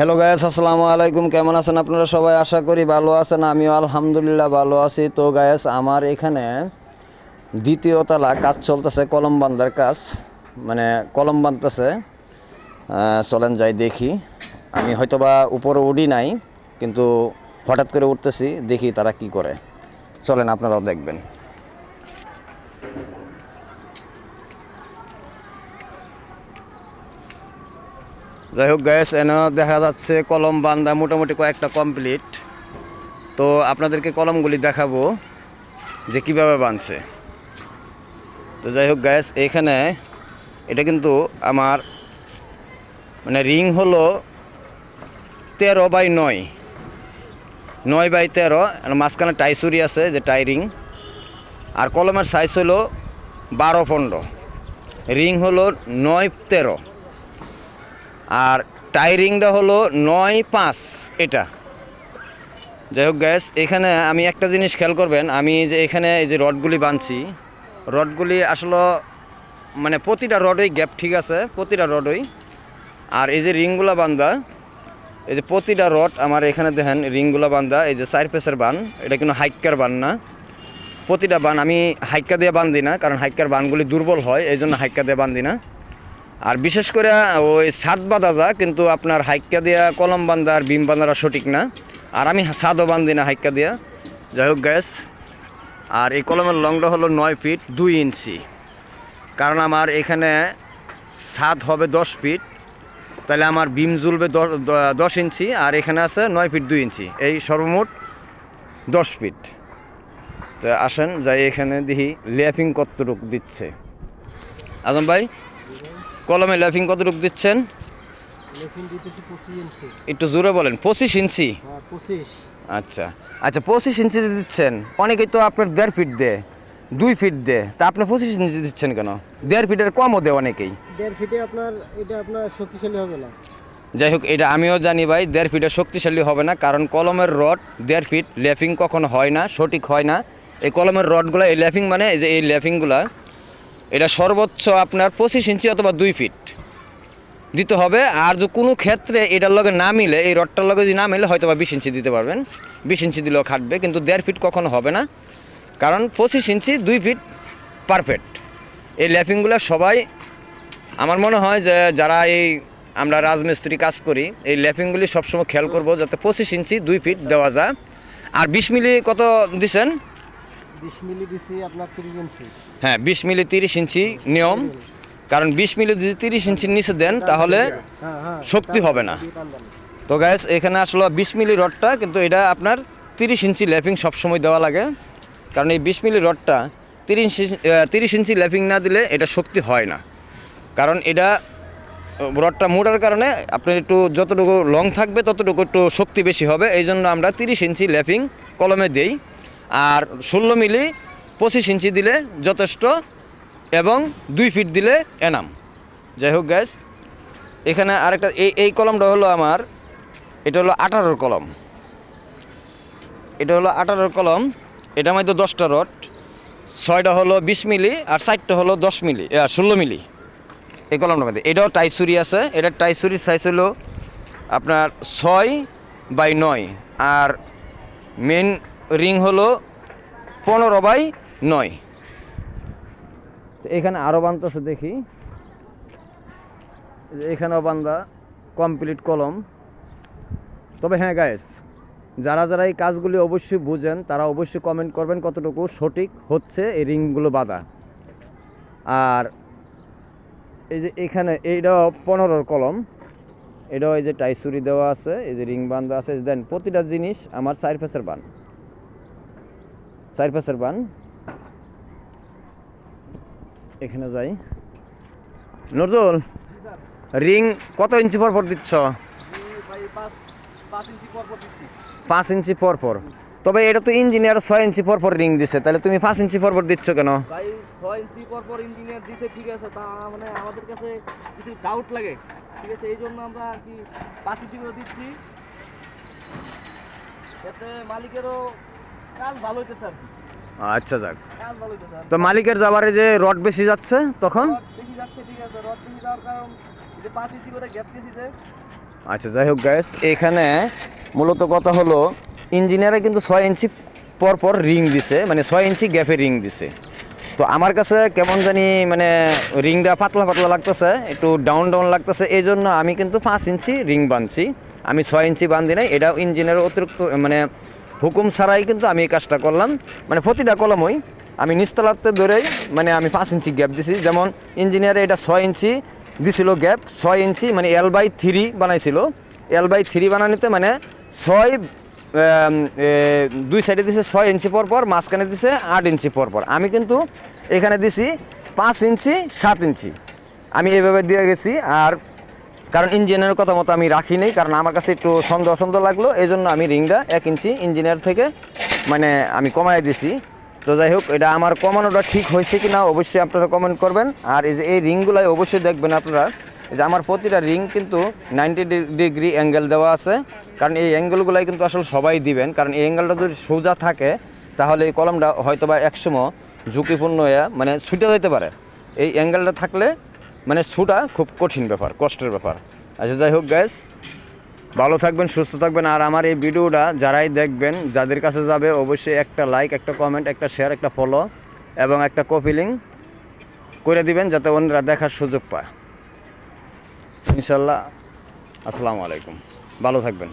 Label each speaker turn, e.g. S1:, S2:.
S1: Hello guys আসসালামু আলাইকুম কেমন আছেন আপনারা সবাই? আশা করি ভালো আছেন, আমিও আলহামদুলিল্লাহ ভালো আছি। তো গায়েস আমার এখানে দ্বিতীয় তলা কাজ চলতেছে, কলম বান্ধার কাজ। মানে কলম বাঁধতেছে। চলেন যাই দেখি। আমি হয়তোবা উপরে উঠি নাই, কিন্তু হঠাৎ করে উঠতেছি, দেখি তারা কি করে। চলেন, আপনারাও দেখবেন। যাই হোক গ্যাস এনে দেখা যাচ্ছে কলম বান্দা মোটামুটি কয়েকটা কমপ্লিট তো আপনাদেরকে কলমগুলি দেখাবো যে কীভাবে বানছে। তো যাই হোক গ্যাস এখানে এটা কিন্তু আমার মানে রিং হলো তেরো বাই নয়। নয় বাই তেরো মাঝখানে টাইসুরি আছে যে টাই রিং আর কলমের সাইজ হলো বারো পনেরো। রিং হলো নয় তেরো। আর টাইরিংটা হলো নয় পাঁচ এটা। যাই হোক গ্যাস এখানে আমি একটা জিনিস খেয়াল করবেন, আমি যে এখানে এই যে রডগুলি বানছি, রডগুলি আসলে মানে প্রতিটা রডই গ্যাপ ঠিক আছে, প্রতিটা রডই। আর এই যে রিংগুলা বান্ধা এই যে প্রতিটা রড আমার এখানে দেখেন, রিংগুলা বান্ধা এই যে চার পেসের বান, এটা কিন্তু হাইকার বান না। প্রতিটা বান আমি হাইকা দিয়ে বান্ধি না, কারণ হাইকার বানগুলি দুর্বল হয়, এই জন্য হাইকা দিয়ে বান্ধি না। আর বিশেষ করে ওই ছাদ বাঁধা যা, কিন্তু আপনার হাইক্কা দিয়া কলম বান্ধা আর বিম বাঁধাটা সঠিক না। আর আমি ছাদও বান্ধি না হাইক্কা দিয়া। যাই হোক গ্যাস আর এই কলমের লংটা হলো নয় ফিট দুই ইঞ্চি। কারণ আমার এখানে ছাদ হবে দশ ফিট, তাহলে আমার বিম ঝুলবে দশ ইঞ্চি, আর এখানে আছে নয় ফিট দুই ইঞ্চি। এই সর্বমোট দশ ফিট। তো আসেন, যাই এখানে দেখি লেফিং কতটুক দিচ্ছে। আজম ভাই? কলমে ল্যাফিং কতটুকু দিচ্ছেন? একটু জোরে বলেন পঁচিশ ইঞ্চি?
S2: হ্যাঁ
S1: আচ্ছা আচ্ছা পঁচিশ ইঞ্চি দিচ্ছেন। অনেকেই তো আপনার দেড় ফিট দে দুই ফিট দে তা আপনি পঁচিশ ইঞ্চি দিচ্ছেন কেন? দেড় ফিটের কমও দে অনেকেই।
S2: দেড় ফিটে আপনার এটা আপনার শক্তিশালী হবে না।
S1: যাই হোক এটা আমিও জানি ভাই দেড় ফিটে শক্তিশালী হবে না কারণ কলমের রড দেড় ফিট ল্যাফিং কখনো হয় না সঠিক হয় না। এই কলমের রডগুলো এই ল্যাফিং মানে এই যে এই ল্যাফিংগুলা এটা সর্বোচ্চ আপনার পঁচিশ ইঞ্চি অথবা দুই ফিট দিতে হবে। আর যে কোনো ক্ষেত্রে এটার লগে না মিলে, এই রডটার লগে যদি না মিলে হয়তো বা বিশ ইঞ্চি দিতে পারবেন। বিশ ইঞ্চি দিলেও খাটবে, কিন্তু দেড় ফিট কখনো হবে না। কারণ পঁচিশ ইঞ্চি দুই ফিট পারফেক্ট এই ল্যাপিংগুলো সবাই, আমার মনে হয় যে যারা এই আমরা রাজমিস্ত্রি কাজ করি, এই ল্যাপিংগুলি সবসময় খেয়াল করব যাতে পঁচিশ ইঞ্চি দুই ফিট দেওয়া যায়। আর বিশ মিলি কত দিছেন হ্যাঁ বিশ মিলি তিরিশ ইঞ্চি নিয়ম। কারণ বিশ মিলি যদি তিরিশ ইঞ্চির নিচে দেন, তাহলে শক্তি হবে না। তো গ্যাস এখানে আসলে বিশ মিলি রডটা, কিন্তু এটা আপনার তিরিশ ইঞ্চি ল্যাপিং সবসময় দেওয়া লাগে। কারণ এই বিশ মিলি রডটা তিরিশ ইঞ্চি তিরিশ ইঞ্চি না দিলে এটা শক্তি হয় না। কারণ এটা, রডটা মোটার কারণে আপনার একটু যতটুকু লং থাকবে, ততটুকু একটু শক্তি বেশি হবে। এই জন্য আমরা তিরিশ ইঞ্চি ল্যাপিং কলমে দেই। আর ষোলো মিলি পঁচিশ ইঞ্চি দিলে যথেষ্ট এবং দুই ফিট দিলে এনাম। যাই হোক গ্যাস এখানে আরেকটা, এই এই কলমটা হলো আমার, এটা হলো আঠারোর কলম। এটা হলো আঠারোর কলম, এটা মধ্যে দশটা রড, ছয়টা হলো বিশ মিলি আর চারটা হলো দশ মিলি ষোলো মিলি। এই কলমটার মধ্যে এটাও টাইসুরি আছে, এটা টাইসুরির সাইজ হলো আপনার ছয় বাই নয়, আর মেন রিং হলো পনেরো বাই নয়। এখানে আরও বানতেছে দেখি। এখানেও বান্দা কমপ্লিট কলম তবে হ্যাঁ গায়েস যারা যারা এই কাজগুলি অবশ্যই বুঝেন, তারা অবশ্যই কমেন্ট করবেন কতটুকু সঠিক হচ্ছে এই রিংগুলো বাঁধা। আর এই যে এখানে এইটাও পনেরোর কলম এটাও এই যে টাইসুরি দেওয়া আছে, এই যে রিং বান্ধা আছে। দেন প্রতিটা জিনিস আমার চার ফেসের বান। চার ফেসের বান। এখানে যাই। নজরুল, রিং কত ইঞ্চি পর পর দিচ্ছ?
S2: পাঁচ ইঞ্চি পর পর
S1: তবে এটা তো ইঞ্জিনিয়ার ছয় ইঞ্চি পর পর রিং দিছে। তাহলে তুমি পাঁচ ইঞ্চি পর পর দিচ্ছ কেন?
S2: ছয় ইঞ্চি পর ইঞ্জিনিয়ার দিছে, ঠিক আছে। তা মানে আমাদের কাছে কিছু ডাউট লাগে। ঠিক আছে, এই জন্য আমরা কি দিচ্ছি। মালিকেরও
S1: আচ্ছা যাক। তো মালিকের যাবারে যে রড বেশি যাচ্ছে তখন? আচ্ছা যাই হোক গ্যাস এখানে মূলত কথা হলো ইঞ্জিনিয়ারে কিন্তু ছয় ইঞ্চি পর পর রিং দিছে মানে ছয় ইঞ্চি গ্যাপে রিং দিছে। তো আমার কাছে কেমন জানি মানে রিংটা পাতলা পাতলা লাগতেছে একটু ডাউন ডাউন লাগতেছে এই জন্য আমি কিন্তু পাঁচ ইঞ্চি রিং বাঁধছি আমি ছয় ইঞ্চি বান্ধি নাই এটা ইঞ্জিনিয়ারের অতিরিক্ত মানে হুকুম ছাড়াই কিন্তু আমি এই কাজটা করলাম। মানে প্রতিটা কলমই আমি নিচতলাতে ধরেই মানে আমি পাঁচ ইঞ্চি গ্যাপ দিছি। যেমন ইঞ্জিনিয়ারে এটা ছয় ইঞ্চি দিছিল গ্যাপ ছয় ইঞ্চি মানে এল বাই থ্রি বানাইছিল। এল বাই থ্রি বানানিতে মানে ছয় দুই সাইডে দিছে ছয় ইঞ্চি পর পর, মাঝখানে দিছে আট ইঞ্চি পর পর। আমি কিন্তু এখানে দিছি পাঁচ ইঞ্চি সাত ইঞ্চি। আমি এইভাবে দিয়ে গেছি, আর কারণ ইঞ্জিনিয়ারের কথা মতো আমি রাখি নাই, কারণ আমার কাছে একটু সন্দেহ সন্দেহ লাগল এই জন্য আমি রিংটা এক ইঞ্চি ইঞ্জিনিয়ার থেকে মানে আমি কমাই দিছি। তো যাই হোক, এটা আমার কমানোটা ঠিক হয়েছে কি না অবশ্যই আপনারা কমেন্ট করবেন। আর এই যে এই রিংগুলাই অবশ্যই দেখবেন আপনারা যে আমার প্রতিটা রিং কিন্তু নাইনটি ডিগ্রি অ্যাঙ্গেল দেওয়া আছে। কারণ এই অ্যাঙ্গেলগুলাই কিন্তু আসলে সবাই দিবেন, কারণ এই অ্যাঙ্গেলটা যদি সোজা থাকে, তাহলে এই কলমটা হয়তো বা একসময় ঝুঁকিপূর্ণ হয়ে মানে ছুটে যেতে পারে। এই অ্যাঙ্গেলটা থাকলে মানে ছুটা খুব কঠিন ব্যাপার, কষ্টের ব্যাপার। আচ্ছা যাই হোক গ্যাস ভালো থাকবেন, সুস্থ থাকবেন, আর আমার এই ভিডিওটা যারাই দেখবেন, যাদের কাছে যাবে, অবশ্যই একটা লাইক একটা কমেন্ট একটা শেয়ার একটা ফলো এবং একটা কপি লিঙ্ক করে দিবেন যাতে অন্যরা দেখার সুযোগ পায়। ইনশাল্লাহ আসসালামু আলাইকুম। ভালো থাকবেন।